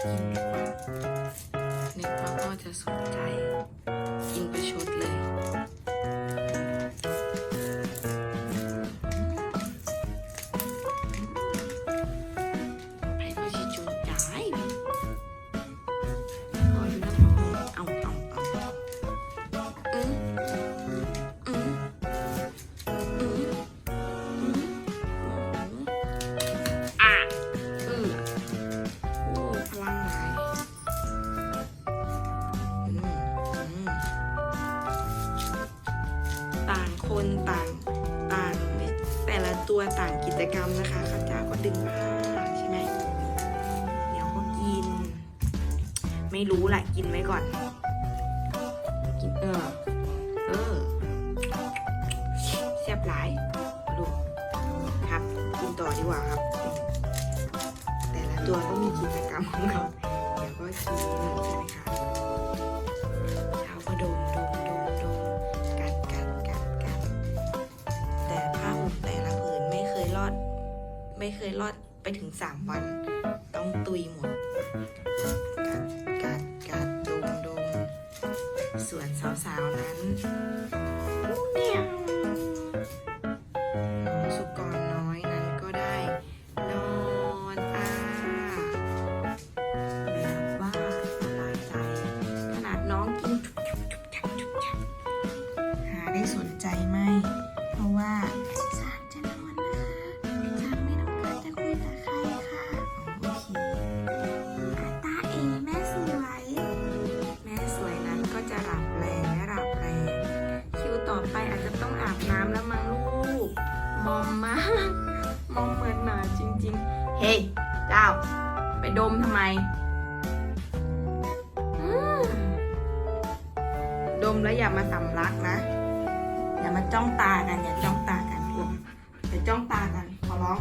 กินดีกว่านึกว่าพ่อจะสนใจ คนต่างต่างแต่ละตัวต่างกิจกรรมนะคะข้าเจ้าก็ดึงผ้าใช่ไหมเดี๋ยวก็กิน ไม่รู้แหละกินไว้ก่อน กินเออเออแซ่บหลายดูครับกินต่อดีกว่าครับ แต่ละตัวก็มีกิจกรรมของเขาเดี๋ยวก็กิน ไม่เคยรอดไปถึงสามวัน ต้องตุยหมดกัดกัดกัดดมดมส่วนสาวๆนั้นเมีย อไปอาจจะต้องอาบน้ำแล้วมั้งลูก มอมมาก มอมเหมือนหมาจริง ๆ เฮ้ยเจ้า ไปดมทำไม ดมแล้วอย่ามาสำลักนะ อย่ามาจ้องตากัน อย่าจ้องตากันลูกอย่าจ้องตากัน ขอร้อง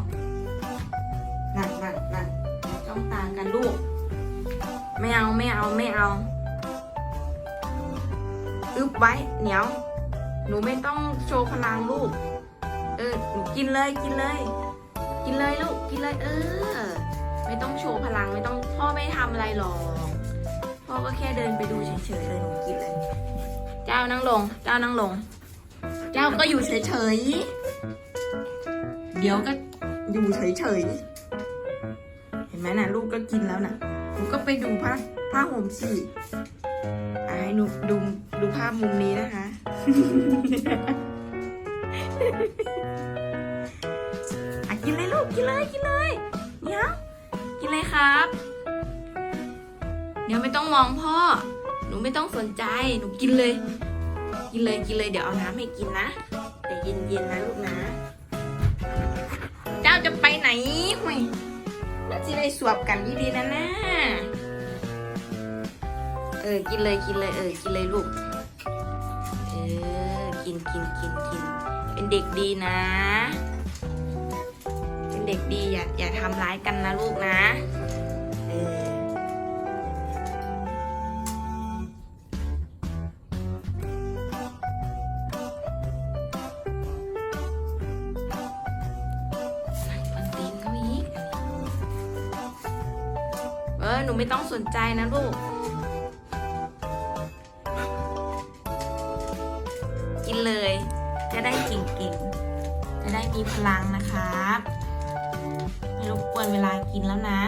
นั่นนั่นนั่นจ้องตากันลูก ไม่เอาไม่เอาไม่เอา อึบไว้เหนียว หนูไม่ต้องโชว์พลังลูก เออ หนูกินเลยกินเลย กินเลยลูก กินเลย เออ ไม่ต้องโชว์พลังไม่ต้องพ่อไม่ทำอะไรหรอก พ่อก็แค่เดินไปดูเฉยๆเลยหนูกินเลย เจ้านั่งลง เจ้านั่งลง เจ้าก็อยู่เฉยๆ เดี๋ยวก็อยู่เฉยๆ เห็นไหมนะลูกก็กินแล้วนะหนูก็ไปดูผ้าผ้าห่มสิให้หนูดูดูภาพมุมนี้นะคะ อะกินเลยลูกกินเลยกินเลยเดี๋ยวกินเลยครับ เดี๋ยวไม่ต้องมองพ่อ หนูไม่ต้องสนใจหนูกินเลย กินเลยกินเลยเดี๋ยวเอาน้ำให้กินนะแต่เย็นๆนะลูกนะ เจ้าจะไปไหนห่วยน่าจะได้สวบกันดีๆนะนะเออกินเลยกินเลยเออกินเลยลูก ออ กินกินกินกิน เป็นเด็กดีนะ เป็นเด็กดีอย่าอย่าทำร้ายกันนะลูกนะ เออเออหนูไม่ต้องสนใจนะลูก มีพลังนะครับไม่รบกวนเวลากินแล้วนะ